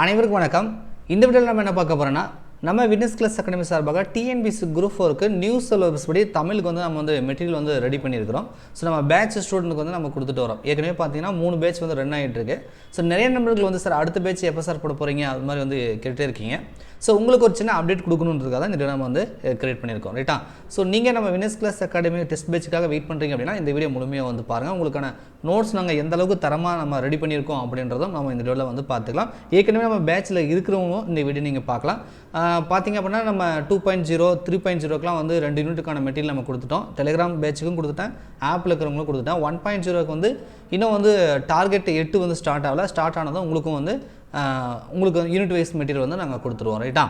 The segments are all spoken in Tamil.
அனைவருக்கும் வணக்கம். இந்த வீடியோவில் நம்ம என்ன பார்க்க போகிறோன்னா நம்ம விட்னஸ் கிளாஸ் அகாடமி சார்பாக டிஎன்பிசி குரூப் ஃபோருக்கு நியூஸ் சிலபஸ் படி தமிழுக்கு வந்து நம்ம வந்து மெட்டீரியல் வந்து ரெடி பண்ணியிருக்கிறோம். ஸோ நம்ம பேட்ச் ஸ்டூடெண்ட்டுக்கு வந்து நம்ம கொடுத்துட்டு வரோம். ஏற்கனவே பார்த்தீங்கன்னா மூணு பேட்ச் வந்து ரன் ஆகிட்டு இருக்கு. ஸோ நிறைய நம்பர்கள் வந்து சார் அடுத்த பேட்ச் எப்போ சார் போட போகிறீங்க அது மாதிரி வந்து கேட்டுட்டே இருக்கீங்க. ஸோ உங்களுக்கு ஒரு சின்ன அப்டேட் கொடுக்கணுன்றதுக்காக தான் இந்த வீடியோ நம்ம வந்து eh, கிரியேட் பண்ணியிருக்கோம் ரைட்டா ஸோ நீங்கள் நம்ம வினஸ் கிளாஸ் அகாடமி டெஸ்ட் பேச்சுக்காக வெயிட் பண்ணுறீங்க அப்படின்னா இந்த வீடியோ முழுமையாக வந்து பாருங்கள் உங்களுக்கான நோட்ஸ் நாங்கள் எந்த அளவுக்கு தரமாக நம்ம ரெடி பண்ணியிருக்கோம் அப்படின்றதும் நம்ம இந்த வீடியோவில் வந்து பார்த்துக்கலாம். ஏற்கனவே நம்ம பேட்சில் இருக்கிறவங்களும் இந்த வீடியோ நீங்கள் பார்க்கலாம். பார்த்தீங்க அப்படின்னா நம்ம two point zero three point ஜீரோக்கெலாம் வந்து ரெண்டு யூனிட்டுக்கான மெட்டீரியல் நம்ம கொடுத்துட்டோம். டெலிகிராம் பேட்சுக்கும் கொடுத்துட்டேன். ஆப்பில் இருக்கிறவங்களும் கொடுத்துட்டேன். ஒன் பாயிண்ட் ஜீரோக்கு வந்து இன்னும் வந்து டார்கெட் எட்டு வந்து ஸ்டார்ட் ஆகல. ஸ்டார்ட் ஆனதும் உங்களுக்கும் வந்து உங்களுக்கு யூனிட் வைஸ் மெட்டீரியல் வந்து நாங்கள் கொடுத்துருவோம் ரைட்டா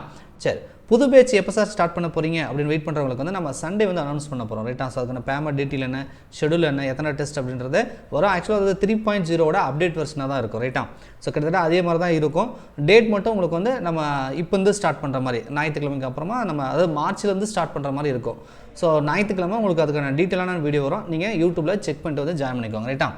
சரி. புது பேச்சு எப்போ சார் ஸ்டார்ட் பண்ண போகிறீங்க அப்படின்னு வெயிட் பண்ணுறவங்களுக்கு வந்து நம்ம சண்டே வந்து அனௌன்ஸ் பண்ண போகிறோம் ரைட்டா ஸோ அதுக்கான பேமெண்ட் டீட்டெயில் என்ன ஷெடியூல் என்ன எத்தனை டெஸ்ட் அப்படின்றது வரும் ஆக்சுவலாக அது த்ரீ பாயிண்ட் ஜீரோட அப்டேட் வெர்ஷனாக தான் இருக்கும் ரைட்டா ஸோ கிட்டத்தட்ட அதே மாதிரி தான் இருக்கும். டேட் மட்டும் உங்களுக்கு வந்து நம்ம இப்போ வந்து ஸ்டார்ட் பண்ணுற மாதிரி ஞாயிற்றுக்கிழமைக்கு அப்புறமா நம்ம அதாவது மார்ச்லேருந்து ஸ்டார்ட் பண்ணுற மாதிரி இருக்கும். ஸோ ஞாயிற்றுக்கிழமை உங்களுக்கு அதுக்கான டீட்டெயிலான வீடியோ வரும். நீங்கள் யூடியூப்பில் செக் பண்ணிட்டு வந்து ஜாயின் பண்ணிக்கோங்க ரைட்டா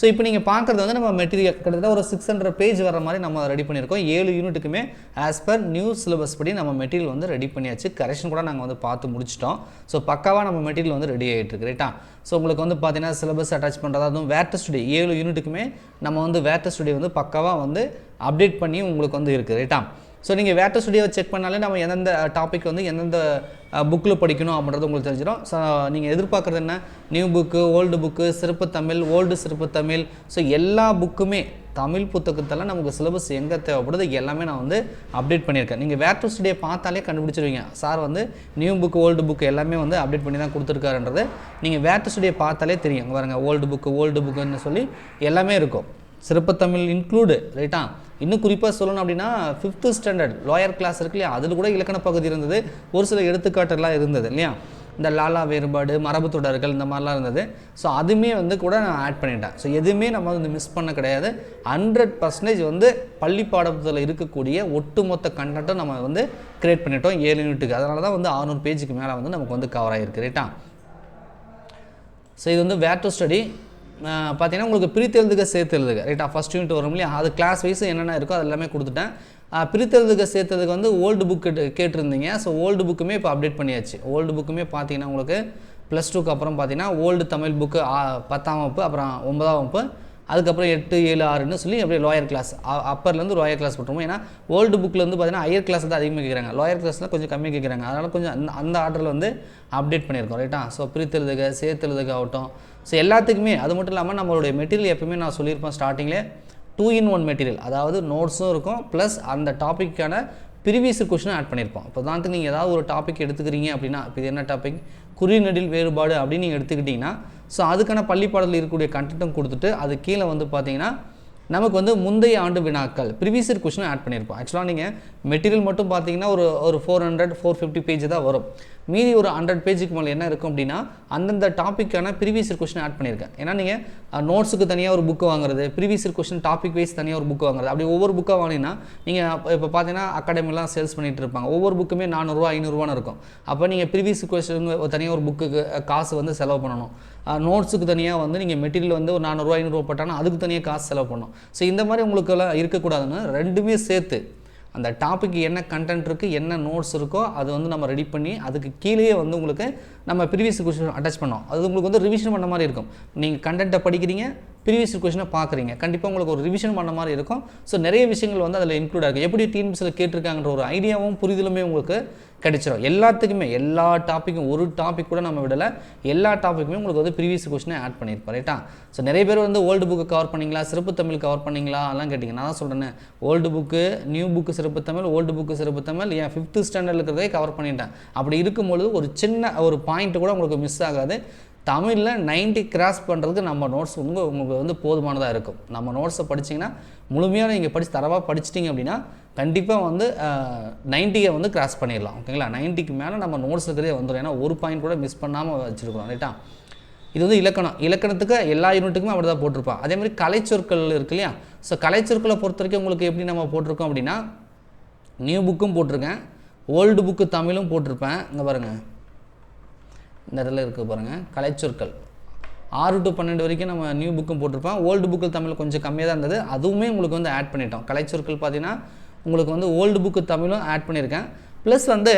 ஸோ இப்போ நீங்கள் பார்க்குறது வந்து நம்ம மெட்டீரியல் கிட்டத்தட்ட ஒரு சிக்ஸ் ஹண்ட்ரட் பேஜ் வர மாதிரி நம்ம ரெடி பண்ணியிருக்கோம். ஏழு யூனிட்டுக்குமே ஆஸ் பர் நியூ சிலபஸ் படி நம்ம மெட்டீரியல் வந்து ரெடி பண்ணியாச்சு. கரெக்ஷன் கூட நாங்கள் வந்து பார்த்து முடிச்சிட்டோம். ஸோ பக்காவாக நம்ம மெட்டீரியல் வந்து ரெடி ஆகிட்டு இருக்கு ரைட்டா ஸோ உங்களுக்கு வந்து பார்த்தீங்கன்னா சிலபஸ் அட்டாச் பண்ணுறதா அதுவும் வேட்ட ஸ்டுடியோ ஏழு யூனிட்டுக்குமே நம்ம வந்து வேட்ட ஸ்டுடியோ வந்து பக்காவாக வந்து அப்டேட் பண்ணி உங்களுக்கு வந்து இருக்குது ரைட்டா ஸோ நீங்கள் வேட்டர் ஸ்டுடியோவை செக் பண்ணாலே நம்ம எந்தெந்த டாபிக் வந்து எந்தெந்த புக்கில் படிக்கணும் அப்படின்றது உங்களுக்கு தெரிஞ்சிடும். ஸோ நீங்கள் எதிர்பார்க்குறது என்ன? நியூ புக்கு ஓல்டு புக்கு சிறப்பு தமிழ் ஓல்டு சிறப்பு தமிழ். ஸோ எல்லா புக்குமே தமிழ் புத்தகத்தெல்லாம் நமக்கு சிலபஸ் எங்கே தேவைப்படுது எல்லாமே நான் வந்து அப்டேட் பண்ணியிருக்கேன். நீங்கள் வேட்ட ஸ்டுடியோ பார்த்தாலே கண்டுபிடிச்சிருவீங்க. சார் வந்து நியூ புக் ஓல்டு புக் எல்லாமே வந்து அப்டேட் பண்ணி தான் கொடுத்துருக்காருன்றது. நீங்கள் வேட்ட ஸ்டுடியோ பார்த்தாலே தெரியும். பாருங்கள் ஓல்டு புக்கு ஓல்டு புக்குன்னு சொல்லி எல்லாமே இருக்கும். சிறப்பு தமிழ் இன்க்ளூடு ரைட்டா இன்னும் குறிப்பாக சொல்லணும் அப்படின்னா ஃபிஃப்த்து ஸ்டாண்டர்ட் லோயர் கிளாஸ் இருக்கு இல்லையா? அதில் கூட இலக்கண பகுதி இருந்தது. ஒரு சில எடுத்துக்காட்டெல்லாம் இருந்தது இல்லையா? இந்த லாலா வேறுபாடு மரபு தொடர்கள் இந்த மாதிரிலாம் இருந்தது. ஸோ அதுவுமே வந்து கூட நான் ஆட் பண்ணிட்டேன். ஸோ எதுவுமே நம்ம வந்து மிஸ் பண்ண கிடையாது. ஹண்ட்ரட் பர்சன்டேஜ் வந்து பள்ளி பாடத்தில் இருக்கக்கூடிய ஒட்டுமொத்த கண்டென்ட்டும் நம்ம வந்து க்ரியேட் பண்ணிட்டோம் ஏழு யூனிட்டுக்கு அதனால தான் வந்து ஆறுநூறு பேஜுக்கு மேலே வந்து நமக்கு வந்து கவர் ஆகிருக்கு ரைட்டா ஸோ இது வந்து வேர் டு ஸ்டடி பார்த்தீங்கன்னா உங்களுக்கு பிரித்தெழுதுக சேர்த்தெழுதுக ரைட்டா ஃபஸ்ட் யூனிட் வரும் இல்லையா? அது கிளாஸ் வைஸ் என்னென்ன இருக்கோ அது எல்லாமே கொடுத்துட்டேன் பிரித்தெழுதுக சேர்த்ததுக்கு வந்து ஓல்டு புக் கேட்டிருந்தீங்க. ஸோ ஓல்டு புக்குமே இப்போ அப்டேட் பண்ணியாச்சு. ஓல்டு புக்குமே பார்த்தீங்கன்னா உங்களுக்கு ப்ளஸ் டூக்கு அப்புறம் பார்த்தீங்கன்னா ஓல்டு தமிழ் புக்கு பத்தாம் வகுப்பு அப்புறம் ஒன்பதாம் வகுப்பு அதுக்கப்புறம் எட்டு ஏழு ஆறுன்னு சொல்லி அப்படியே லோயர் கிளாஸ் அப்பர்லேருந்து லோயர் கிளாஸ் போட்டுருவோம். ஏன்னா ஓல்டு புக்கில் வந்து பார்த்தீங்கன்னா ஹையர் கிளாஸ் தான் அதிகமாக கேட்குறாங்க. லோயர் கிளாஸ்லாம் கொஞ்சம் கம்மி கேட்குறாங்க. அதனால் கொஞ்சம் அந்த அந்த ஆர்டரில் வந்து அப்டேட் பண்ணியிருக்கோம் ரைட்டா ஸோ பிரித்தெழுதுக சேர்த்தெழுதுக ஆகட்டும். ஸோ எல்லாத்துக்குமே அது மட்டும் இல்லாமல் நம்மளுடைய மெட்டீரியல் எப்பவுமே நான் சொல்லியிருப்பேன் ஸ்டார்டிங்லேயே டூ இன் ஒன் மெட்டீரியல் அதாவது நோட்ஸும் இருக்கும் ப்ளஸ் அந்த டாப்பிக்கான ப்ரீவியஸ் கொஷினும் ஆட் பண்ணியிருப்போம். இப்போ தான் நீங்கள் ஏதாவது ஒரு டாபிக் எடுத்துக்கிறீங்க அப்படின்னா இப்போ இது என்ன டாபிக் குறிநெடில் வேறுபாடு அப்படின்னு நீங்கள் எடுத்துக்கிட்டிங்கன்னா ஸோ அதுக்கான பள்ளி இருக்கக்கூடிய கண்டென்ட்டும் கொடுத்துட்டு அது கீழே வந்து பார்த்தீங்கன்னா நமக்கு வந்து முந்தைய ஆண்டு வினாக்கள் ப்ரிவியஸ் கொஷினும் ஆட் பண்ணியிருப்போம் ஆக்சுவலாக நீங்கள் மெட்டீரியல் மட்டும் பார்த்தீங்கன்னா ஒரு ஒரு four hundred four fifty page தான் வரும். மீதி ஒரு ஹண்ட்ரட் பேஜுக்கு மேலே என்ன இருக்கும் அப்படின்னா அந்தந்த டாப்பிக்கான ப்ரீவியஸ் கொஷின் ஆட் பண்ணியிருக்கேன். ஏன்னா நீங்கள் நோட்ஸுக்கு தனியாக ஒரு புக்கு வாங்குறது ப்ரீவியஸ் கொஷின் டாபிக் வைஸ் தனியாக ஒரு புக்கு வாங்குறது அப்படி ஒவ்வொரு புக்காக வாங்கினீங்கன்னா நீங்கள் இப்போ பார்த்தீங்கன்னா அகாடமிலாம் சேல்ஸ் பண்ணிட்டு இருப்பாங்க. ஒவ்வொரு புக்குமே நானூறுரூவா ஐநூறுரூவான்னு இருக்கும். அப்போ நீங்கள் ப்ரீவியஸ் கொஷின் தனியாக ஒரு புக்குக்கு காசு வந்து செலவு பண்ணணும். நோட்ஸுக்கு தனியாக வந்து நீங்கள் மெட்டீரியல் வந்து ஒரு நானூறுரூவா ஐநூறுரூவா போட்டாங்கன்னா அதுக்கு தனியாக காசு செலவு பண்ணணும். ஸோ இந்த மாதிரி உங்களுக்கெல்லாம் இருக்கக்கூடாதுன்னு ரெண்டுமே சேர்த்து அந்த டாபிக் என்ன கண்டென்ட் இருக்குது என்ன நோட்ஸ் இருக்கோ அது வந்து நம்ம ரெடி பண்ணி அதுக்கு கீழேயே வந்து உங்களுக்கு நம்ம ப்ரீவியஸ் கொஷின் அட்டாச் பண்ணோம் அது உங்களுக்கு வந்து ரிவிஷன் பண்ண மாதிரி இருக்கும். நீங்கள் கண்டென்ட்டை படிக்கிறீங்க ப்ரீவியஸ் கொஷினை பார்க்குறீங்க. கண்டிப்பாக உங்களுக்கு ஒரு ரிவிஷன் பண்ண மாதிரி இருக்கும். ஸோ நிறைய விஷயங்கள் வந்து அதில் இன்க்ளூட் ஆகும் எப்படி டிஎன்பிசியில் கேட்டிருக்காங்கன்ற ஒரு ஐடியாவும் புரிதலுமே உங்களுக்கு கிடைச்சிரும். எல்லாத்துக்குமே எல்லா டாப்பிக்கும் ஒரு டாபிக் கூட நம்ம விடலை. எல்லா டாப்பிக்குமே உங்களுக்கு வந்து ப்ரீவியஸ் கொஷினை ஆட் பண்ணியிருப்போம் ரைட்டா ஸோ நிறைய பேர் வந்து ஓல்டு புக்கு கவர் பண்ணீங்களா? சிறப்பு தமிழ் கவர் பண்ணீங்களா? அதெல்லாம் கேட்டிங்க. நான் தான் சொல்கிறேன் ஓல்டு புக்கு நியூ புக்கு சிறப்பு தமிழ் ஓல்டு புக்கு சிறப்பு தமிழ். ஏன் ஃபிஃப்த்து ஸ்டாண்டர்டில் இருக்கிறதே கவர் பண்ணிட்டேன். அப்படி இருக்கும்பொழுது ஒரு சின்ன ஒரு பாயிண்ட் கூட உங்களுக்கு மிஸ் ஆகாது. தமிழில் 90 கிராஸ் பண்ணுறதுக்கு நம்ம நோட்ஸ் ரொம்ப உங்களுக்கு வந்து போதுமானதாக இருக்கும். நம்ம நோட்ஸை படிச்சிங்கன்னா முழுமையாக நீங்கள் படித்து தரவாக படிச்சிட்டிங்க அப்படின்னா கண்டிப்பாக வந்து நைன்ட்டியை வந்து கிராஸ் பண்ணிடலாம். ஓகேங்களா நைன்ட்டிக்கு மேலே நம்ம நோட்ஸ் இருக்கிறதே வந்துடும் ஏன்னா ஒரு பாயிண்ட் கூட மிஸ் பண்ணாமல் வச்சுருக்கோம் ரைட்டா இது வந்து இலக்கணம். இலக்கணத்துக்கு எல்லா யூனிட்டுக்குமே அப்படி தான் போட்டிருப்பான். அதே மாதிரி கலைச்சொற்கள் இருக்கு இல்லையா? ஸோ கலைச்சொற்களை பொறுத்த வரைக்கும் உங்களுக்கு எப்படி நம்ம போட்டிருக்கோம் அப்படின்னா நியூ புக்கும் போட்டிருக்கேன். ஓல்டு புக்கு தமிழும் போட்டிருப்பேன். இங்கே பாருங்கள் இந்த இடத்துல இருக்குது பாருங்கள் கலைச்சொற்கள். ஆறு டு பன்னெண்டு வரைக்கும் நம்ம நியூ புக்கும் போட்டிருப்போம். ஓல்டு புக்கு தமிழ் கொஞ்சம் கம்மியாக தான் இருந்தது. அதுவுமே உங்களுக்கு வந்து ஆட் பண்ணிட்டோம். கலைச்சொற்கள் பார்த்தீங்கன்னா உங்களுக்கு வந்து ஓல்டு புக்கு தமிழும் ஆட் பண்ணியிருக்கேன். ப்ளஸ் வந்து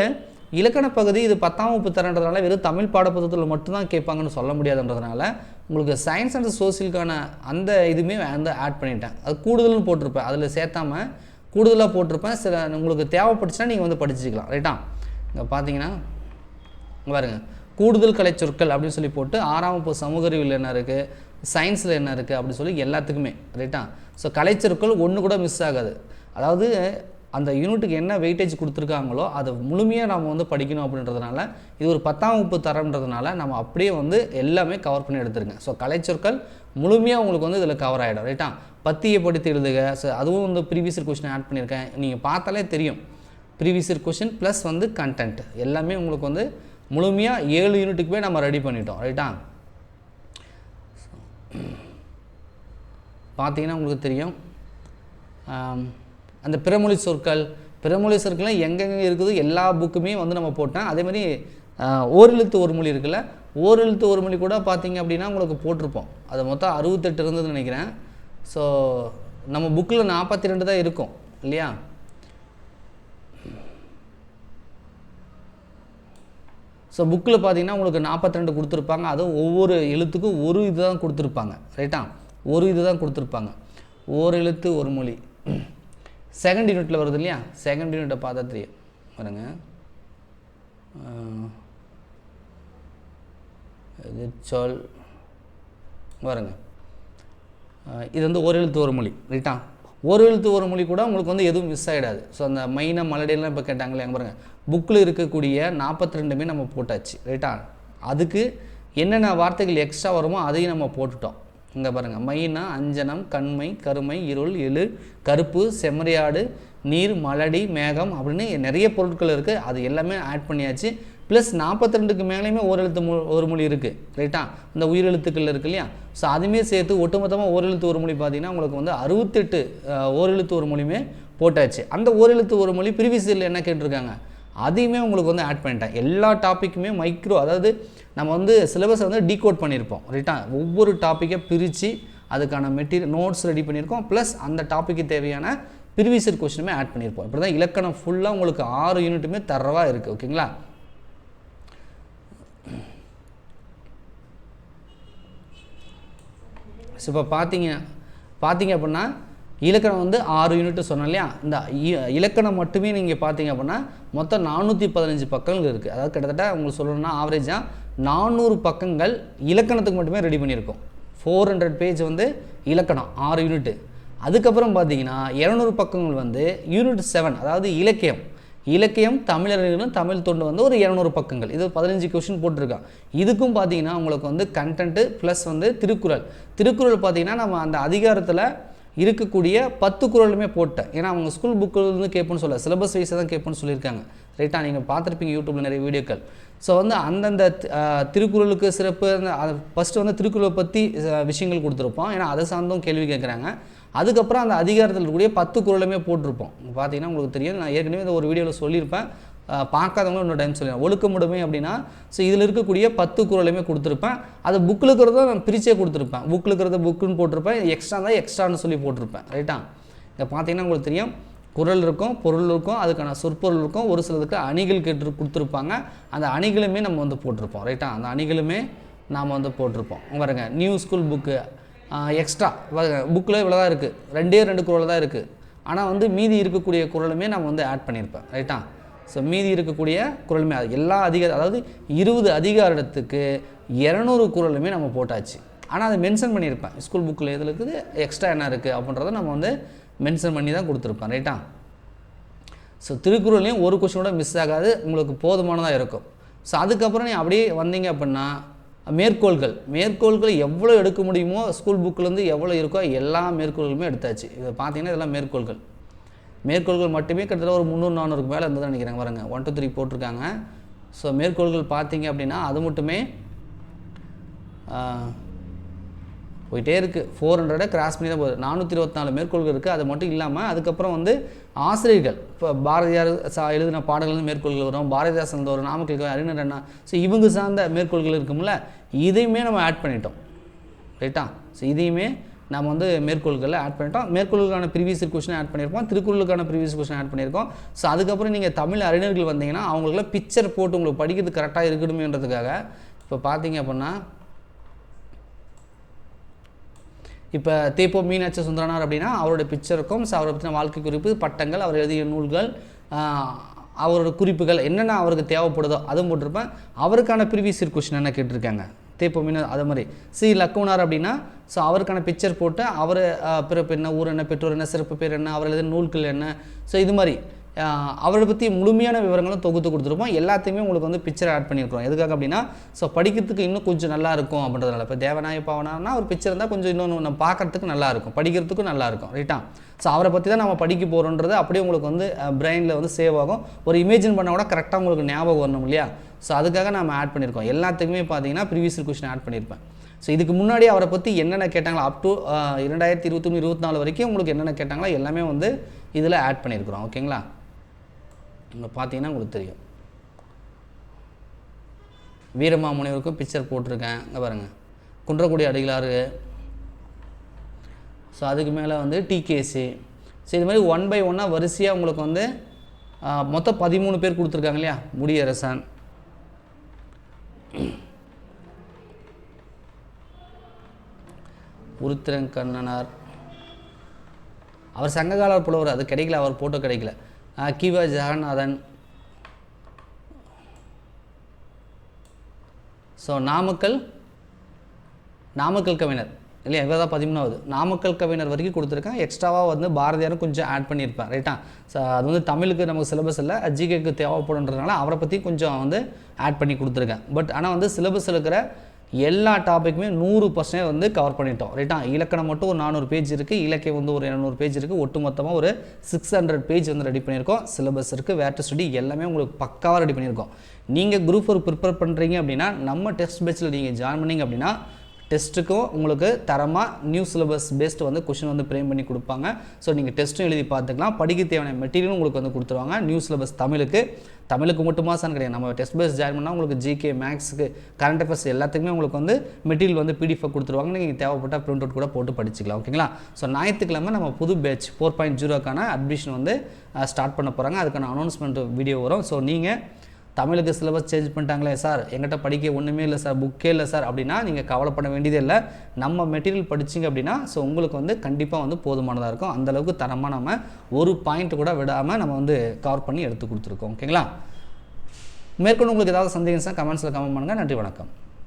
இலக்கண பகுதி இது பத்தாம் வகுப்பு தரன்றதுனால வெறும் தமிழ் பாடப்புத்தகத்தில் மட்டும்தான் கேட்பாங்கன்னு சொல்ல முடியாதுன்றதுனால உங்களுக்கு சயின்ஸ் அண்ட் சோசியலுக்கான அந்த இதுவுமே வந்து ஆட் பண்ணிட்டேன். அது கூடுதல்னு போட்டிருப்பேன். அதில் சேர்த்தாம கூடுதலாக போட்டிருப்பேன். சில உங்களுக்கு தேவைப்பட்டுச்சுன்னா நீங்கள் வந்து படிச்சுக்கலாம். ரைட்டா இங்கே பார்த்தீங்கன்னா பாருங்கள் கூடுதல் கலை சொற்கள் அப்படின்னு சொல்லி போட்டு ஆறாம் வகுப்பு சமூக அறிவியல் என்ன இருக்குது சயின்ஸில் என்ன இருக்குது அப்படின்னு சொல்லி எல்லாத்துக்குமே ரைட்டா ஸோ கலைச்சொற்கள் ஒன்று கூட மிஸ் ஆகாது. அதாவது அந்த யூனிட்டுக்கு என்ன வெயிட்டேஜ் கொடுத்துருக்காங்களோ அதை முழுமையாக நம்ம வந்து படிக்கணும் அப்படின்றதுனால இது ஒரு பத்தாம் வகுப்பு தரம்ன்றதுனால நம்ம அப்படியே வந்து எல்லாமே கவர் பண்ணி எடுத்துருங்க. ஸோ கலைச்சொற்கள் முழுமையாக உங்களுக்கு வந்து இதில் கவர் ஆகிடும் ரைட்டா பத்தியை படித்து எழுதுக. ஸோ அதுவும் வந்து ப்ரீவியஸ் கொஸ்டின் ஆட் பண்ணியிருக்கேன். நீங்கள் பார்த்தாலே தெரியும். ப்ரீவியஸ் இயர் கொஷின் ப்ளஸ் வந்து கண்டென்ட் எல்லாமே உங்களுக்கு வந்து முழுமையாக ஏழு யூனிட்டுக்குமே நம்ம ரெடி பண்ணிட்டோம் ரைட்டா பார்த்தீங்கன்னா உங்களுக்கு தெரியும். அந்த பிறமொழி சொற்கள் பிறமொழி சொற்கள்லாம் எங்கெங்கே இருக்குது எல்லா புக்குமே வந்து நம்ம போட்டேன். அதே மாதிரி ஓரெழுத்து ஒரு மொழி இருக்குல்ல ஓரெழுத்து ஒரு மொழி கூட பார்த்தீங்க அப்படின்னா உங்களுக்கு போட்டிருப்போம். அது மொத்தம் அறுபத்தெட்டு இருந்ததுன்னு நினைக்கிறேன். ஸோ நம்ம புக்கில் நாற்பத்தி ரெண்டு தான் இருக்கும் இல்லையா? ஸோ புக்கில் பார்த்தீங்கன்னா உங்களுக்கு 42 கொடுத்துருப்பாங்க. அதுவும் ஒவ்வொரு எழுத்துக்கும் ஒரு இது தான் கொடுத்துருப்பாங்க ரைட்டா ஒரு இது தான் கொடுத்துருப்பாங்க. ஒரு எழுத்து ஒரு மொழி. செகண்ட் யூனிட்டில் வருது இல்லையா? செகண்ட் யூனிட்டை பார்த்தா தெரியும் பாருங்க. ஆஹ், எதிர்ச்சொல். பாருங்க. இது வந்து ஒரு எழுத்து ஒரு மொழி. ரைட்டா ஒரு எழுத்து ஒரு மொழி கூட உங்களுக்கு வந்து எதுவும் மிஸ் ஆகிடாது ஸோ அந்த மைனா மலடியெல்லாம் இப்போ கேட்டாங்களே அங்கே பாருங்கள் புக்கில் இருக்கக்கூடிய நாற்பத்தி ரெண்டுமே நம்ம போட்டாச்சு ரைட்டா அதுக்கு என்னென்ன வார்த்தைகள் எக்ஸ்ட்ரா வருமோ அதையும் நம்ம போட்டுட்டோம். இங்கே பாருங்கள் மைனா அஞ்சனம் கண்மை கருமை இருள் எழு கருப்பு செம்மறியாடு நீர் மலடி மேகம் அப்படின்னு நிறைய பொருட்கள் இருக்குது அது எல்லாமே ஆட் பண்ணியாச்சு. ப்ளஸ் நாற்பத்தி ரெண்டுக்கு மேலேயுமே ஓரெழுத்து மொ ஒரு மொழி இருக்குது ரைட்டா இந்த உயிரெழுத்துக்கள் இருக்கு இல்லையா? ஸோ அதுமே சேர்த்து ஒட்டுமொத்தமாக ஓரெழுத்து ஒரு மொழி பார்த்தீங்கன்னா உங்களுக்கு வந்து அறுபத்தெட்டு ஓரெழுத்து ஒரு மொழியுமே போட்டாச்சு. அந்த ஓரெழுத்து ஒரு மொழி ப்ரீவியஸ் இயரில் என்ன கேட்டிருக்காங்க? அதையுமே உங்களுக்கு வந்து ஆட் பண்ணிட்டேன். எல்லா டாப்பிக்குமே மைக்ரோ அதாவது நம்ம வந்து சிலபஸை வந்து டீகோட் பண்ணியிருப்போம் ரைட்டா ஒவ்வொரு டாப்பிக்கை பிரித்து அதுக்கான மெட்டீரியல் நோட்ஸ் ரெடி பண்ணியிருக்கோம். ப்ளஸ் அந்த டாப்பிக்கு தேவையான ப்ரீவியஸ் இயர் கொஸ்டினுமே ஆட் பண்ணியிருப்போம். இப்படி தான் இலக்கணம் ஃபுல்லாக உங்களுக்கு ஆறு யூனிட்டுமே தரவாக இருக்குது ஓகேங்களா ஸோ இப்போ பார்த்தீங்க பார்த்தீங்க அப்படின்னா இலக்கணம் வந்து ஆறு யூனிட் சொன்னோம் இல்லையா? இந்த இ- இலக்கணம் மட்டுமே நீங்கள் பார்த்தீங்க அப்படின்னா மொத்தம் நானூற்றி பதினஞ்சு பக்கங்கள் இருக்குது அதாவது கிட்டத்தட்ட உங்களுக்கு சொல்லணும்னா ஆவரேஜாக நானூறு பக்கங்கள் இலக்கணத்துக்கு மட்டுமே ரெடி பண்ணியிருக்கோம். ஃபோர் ஹண்ட்ரட் பேஜ் வந்து இலக்கணம் ஆறு யூனிட்டு அதுக்கப்புறம் பார்த்தீங்கன்னா இரநூறு பக்கங்கள் வந்து யூனிட் செவன் அதாவது இலக்கியம். இலக்கியம் தமிழர்களும் தமிழ் தொண்டு வந்து ஒரு இரநூறு பக்கங்கள். இது பதினஞ்சு கொஷின் போட்டிருக்கான். இதுக்கும் பார்த்தீங்கன்னா உங்களுக்கு வந்து கண்டென்ட்டு ப்ளஸ் வந்து திருக்குறள். திருக்குறள் பார்த்தீங்கன்னா நம்ம அந்த அதிகாரத்தில் இருக்கக்கூடிய பத்து குறளுமே போட்டேன். ஏன்னா அவங்க ஸ்கூல் புக்கில் இருந்து கேட்போன்னு சொல்ல சிலபஸ் வைஸை தான் கேட்போன்னு சொல்லியிருக்காங்க. ரைட்டாக நீங்கள் பார்த்துருப்பீங்க யூடியூப்பில் நிறைய வீடியோக்கள். ஸோ வந்து அந்தந்த திருக்குறளுக்கு சிறப்பு அந்த ஃபஸ்ட்டு வந்து திருக்குறளை பற்றி விஷயங்கள் கொடுத்துருப்போம். ஏன்னா அதை சார்ந்தும் கேள்வி கேட்குறாங்க. அதுக்கப்புறம் அந்த அதிகாரத்தில் இருக்கக்கூடிய பத்து குரலுமே போட்டிருப்போம். பார்த்தீங்கன்னா உங்களுக்கு தெரியும். நான் ஏற்கனவே இந்த ஒரு வீடியோவில் சொல்லியிருப்பேன். பார்க்காதவங்களும் இன்னொரு டைம் ஒழுக்க ஒழுக்கமுடைமை அப்படின்னா ஸோ இதில் இருக்கக்கூடிய பத்து குரலுமே கொடுத்துருப்பேன். அது புக்கில் இருக்கிறத நான் பிரிச்சே கொடுத்துருப்பேன். புக்கில் இருக்கிறத புக்குன்னு போட்டிருப்பேன். எக்ஸ்ட்ரா தான் எக்ஸ்ட்ரான்னு சொல்லி போட்டிருப்பேன். ரைட்டா இதை பார்த்தீங்கன்னா உங்களுக்கு தெரியும். குறள் இருக்கும் பொருள் இருக்கும் அதுக்கான சொற்பொருள் இருக்கும். ஒரு சிலதுக்கு அணிகள் கேட்டு கொடுத்துருப்பாங்க. அந்த அணிகளுமே நம்ம வந்து போட்டிருப்போம். ரைட்டா அந்த அணிகளுமே நாம் வந்து போட்டிருப்போம். பாருங்கள் பாருங்க நியூ ஸ்கூல் புக்கு எக்ஸ்ட்ரா புக்கில் இவ்வளோ தான் இருக்குது ரெண்டே ரெண்டு குரல் தான் இருக்குது ஆனால் வந்து மீதி இருக்கக்கூடிய குரலுமே நம்ம வந்து ஆட் பண்ணியிருப்பேன் ரைட்டா ஸோ மீதி இருக்கக்கூடிய குறளுமே அது எல்லா அதிகார அதாவது இருபது அதிகாரத்துக்கு இரநூறு குரலுமே நம்ம போட்டாச்சு. ஆனால் அதை மென்ஷன் பண்ணியிருப்பேன் ஸ்கூல் புக்கில் எதில் இருக்குது? எக்ஸ்ட்ரா என்ன இருக்குது அப்படின்றத நம்ம வந்து மென்ஷன் பண்ணி தான் கொடுத்துருப்பேன் ரைட்டா ஸோ திருக்குறள்லேயும் ஒரு கொஷினோட மிஸ் ஆகாது. உங்களுக்கு போதுமானதாக இருக்கும். ஸோ அதுக்கப்புறம் நீ அப்படியே வந்தீங்க அப்படின்னா மேற்கோள்கள். மேற்கோள்கள் எவ்வளோ எடுக்க முடியுமோ ஸ்கூல் புக்கிலேருந்து எவ்வளோ இருக்கோ எல்லா மேற்கோள்களுமே எடுத்தாச்சு. இதை பார்த்தீங்கன்னா இதெல்லாம் மேற்கோள்கள். மேற்கோள்கள் மட்டுமே கிட்டத்தட்ட ஒரு முந்நூறு நானூறுக்கு மேலே இருந்தது நினைக்கிறேன் பாருங்க. ஒன் டூ த்ரீ போட்டிருக்காங்க. ஸோ மேற்கோள்கள் பார்த்தீங்க அப்படின்னா அது மட்டுமே போயிட்டே இருக்குது ஃபோர் ஹண்ட்ரடை கிராஸ் பண்ணி தான் போகுது. நானூற்றி இருபத்தி நாலு மேற்கோள்கள் இருக்குது அது மட்டும் இல்லாமல் அதுக்கப்புறம் வந்து ஆசிரியர்கள் இப்போ பாரதியார் சா எழுதின பாடல்கள் மேற்கோள்கள் வரும். பாரதிதாசன் வரும் நாமக்கல் அறிஞர் அண்ணா. ஸோ இவங்க சார்ந்த மேற்கோள்கள் இருக்கும்ல இதையுமே நம்ம ஆட் பண்ணிட்டோம். ரைட்டா ஸோ இதையுமே நம்ம வந்து மேற்கோள்களில் ஆட் பண்ணிட்டோம். மேற்கோள்களுக்கான ப்ரீவியஸ் கொஷின் ஆட் பண்ணியிருப்போம் திருக்குறளுக்கான ப்ரீவியஸ் கொஷின் ஆட் பண்ணியிருக்கோம். ஸோ அதுக்கப்புறம் நீங்கள் தமிழ் அறிஞர்கள் வந்தீங்கன்னா அவங்களுக்குலாம் பிக்சர் போட்டு உங்களுக்கு படிக்கிறது கரெக்டாக இருக்கணுமேன்றதுக்காக இப்போ பார்த்தீங்க அப்படின்னா இப்போ தேப்போ மீனாட்சி சுந்தரனார் அப்படின்னா அவரோட பிக்சருக்கும் ஸோ அவரை பற்றின வாழ்க்கை குறிப்பு பட்டங்கள் அவர் எழுதிய நூல்கள் அவரோட குறிப்புகள் என்னென்ன அவருக்கு தேவைப்படுதோ அதுவும் போட்டிருப்பேன். அவருக்கான ப்ரீவியஸ் இயர் கொஷின் என்ன கேட்டிருக்காங்க? தேப்போ மீனா அது மாதிரி. சி. லக்குனார் அப்படின்னா ஸோ அவருக்கான பிக்சர் போட்டு அவர் பிறப்பு என்ன ஊர் என்ன பெற்றோர் என்ன சிறப்பு பேர் என்ன அவர் எழுதிய நூல்கள் என்ன ஸோ இது மாதிரி. அவரை பற்றி முழுமையான விவரங்களும் தொகுத்து கொடுத்துருப்போம். எல்லாத்தையுமே உங்களுக்கு வந்து பிக்சர் ஆட் பண்ணியிருக்கோம் எதுக்காக அப்படின்னா ஸோ படிக்கிறதுக்கு இன்னும் கொஞ்சம் நல்லா இருக்கும் அப்படின்றதுனால. இப்போ தேவநாய பாவனானா ஒரு பிக்சர் இருந்தால் கொஞ்சம் இன்னொன்று நம்ம பார்க்குறதுக்கு நல்லா இருக்கும். படிக்கிறதுக்கும் நல்லா இருக்கும் ரைட்டா ஸோ அவரை பற்றி தான் நம்ம படிக்க போகிறோன்றது அப்படியே உங்களுக்கு வந்து பிரெயினில் வந்து சேவ் ஆகும். ஒரு இமேஜின் பண்ண கூட கரெக்டாக உங்களுக்கு ஞாபகம் வரணும் இல்லையா? ஸோ அதுக்காக நம்ம ஆட் பண்ணியிருக்கோம். எல்லாத்துக்குமே பார்த்தீங்கன்னா ப்ரீவியஸ் கொஷின் ஆட் பண்ணியிருப்பேன். ஸோ இதுக்கு முன்னாடி அவரை பற்றி என்னென்ன கேட்டாங்களோ அப் டு இரண்டாயிரத்தி இருபத்தொன்று இருபத்தி நாலு வரைக்கும் உங்களுக்கு என்னென்ன கேட்டாங்களோ எல்லாமே வந்து இதில் ஆட் பண்ணியிருக்கிறோம். ஓகேங்களா இங்கே பார்த்தீங்கன்னா உங்களுக்கு தெரியும். வீரமாமுனிவருக்கும் பிக்சர் போட்டிருக்கேன். இங்கே பாருங்கள் குன்றக்குடி அடிகளாறு. ஸோ அதுக்கு மேலே வந்து டிகேசி ஸோ இது மாதிரி ஒன் பை ஒன்னாக வரிசையாக உங்களுக்கு வந்து மொத்தம் பதிமூணு பேர் கொடுத்துருக்காங்க இல்லையா? முடியரசன் உருத்திரங்கண்ணனார் அவர் சங்ககால புலவர். அது கிடைக்கல. அவர் போட்டோ கிடைக்கல. கிவா ஜெகநாதன். ஸோ நாமக்கல் நாமக்கல் கவிஞர். இல்லையா இவர் தான் பதிமூணாவது. நாமக்கல் கவிஞர் வரைக்கும் கொடுத்துருக்கேன் எக்ஸ்ட்ராவாக வந்து பாரதியாரும் கொஞ்சம் ஆட் பண்ணியிருப்பேன் ரைட்டா ஸோ அது வந்து தமிழுக்கு நமக்கு சிலபஸ் இல்லை ஜிகேக்கு தேவைப்படுன்றதுனால அவரை பற்றி கொஞ்சம் வந்து ஆட் பண்ணி கொடுத்துருக்கேன் பட் ஆனால் வந்து சிலபஸ் இருக்கிற எல்லா டாப்பிக்குமே நூறு பர்சன்ட் வந்து கவர் பண்ணிட்டோம் ரைட்டா இலக்கணம் மட்டும் ஒரு நானூறு பேஜ் இருக்குது இலக்கியம் வந்து ஒரு இரநூறு பேஜ் இருக்குது ஒட்டு மொத்தமாக ஒரு சிக்ஸ் ஹண்ட்ரட் பேஜ் வந்து ரெடி பண்ணியிருக்கோம். சிலபஸ் இருக்குது வேட்ட ஸ்டடி எல்லாமே உங்களுக்கு பக்காவாக ரெடி பண்ணியிருக்கோம். நீங்கள் குரூப் ஒரு ப்ரிப்பேர் பண்ணுறீங்க அப்படின்னா நம்ம டெஸ்ட் பேட்சில் நீங்கள் ஜாயின் பண்ணீங்க அப்படின்னா டெஸ்ட்டுக்கும் உங்களுக்கு தரமாக நியூ சிலபஸ் பேஸ்ட் வந்து கொஷின் வந்து ஃப்ரேம் பண்ணி கொடுப்பாங்க. ஸோ நீங்கள் டெஸ்ட்டும் எழுதி பார்த்துக்கலாம். படிக்க தேவையான மெட்டீரியலும் உங்களுக்கு வந்து கொடுத்துருவாங்க. நியூ சிலபஸ் தமிழுக்கு. தமிழுக்கு மட்டுமா சார் கிடையாது. நம்ம டெஸ்ட் பேஸ் ஜாயின் பண்ணால் உங்களுக்கு ஜிகே மேக்ஸுக்கு கரண்ட் அஃபேர்ஸ் எல்லாத்துக்குமே உங்களுக்கு வந்து மெட்டீரியல் வந்து பிடிஎஃப் கொடுத்துருவாங்க. நீங்கள் தேவைப்பட்ட பிரிண்ட் அவுட் கூட போட்டு படிச்சிக்கலாம். ஓகேங்களா ஸோ ஞாயிற்றுக்கிழமை நம்ம புது பேட்ச் ஃபோர் பாயிண்ட் ஜீரோக்கான அட்மிஷன் வந்து ஸ்டார்ட் பண்ண போகிறாங்க அதுக்கான அனௌன்ஸ்மெண்ட் வீடியோ வரும். ஸோ நீங்கள் தமிழுக்கு சிலபஸ் சேஞ்ச் பண்ணிட்டாங்களே சார் எங்கிட்ட படிக்க ஒன்றுமே இல்லை சார் புக்கே இல்லை சார் அப்படின்னா நீங்கள் கவலைப்பட வேண்டியதே இல்லை. நம்ம மெட்டீரியல் படிச்சிங்க அப்படின்னா ஸோ உங்களுக்கு வந்து கண்டிப்பாக வந்து போதுமானதாக இருக்கும். அந்தளவுக்கு தரமாக நம்ம ஒரு பாயிண்ட் கூட விடாமல் நம்ம வந்து கவர் பண்ணி எடுத்து கொடுத்துருக்கோம். ஓகேங்களா மேற்கொண்டு உங்களுக்கு ஏதாவது சந்தேகம் சார் கமெண்ட்ஸில் கமெண்ட் பண்ணுங்கள் நன்றி வணக்கம்.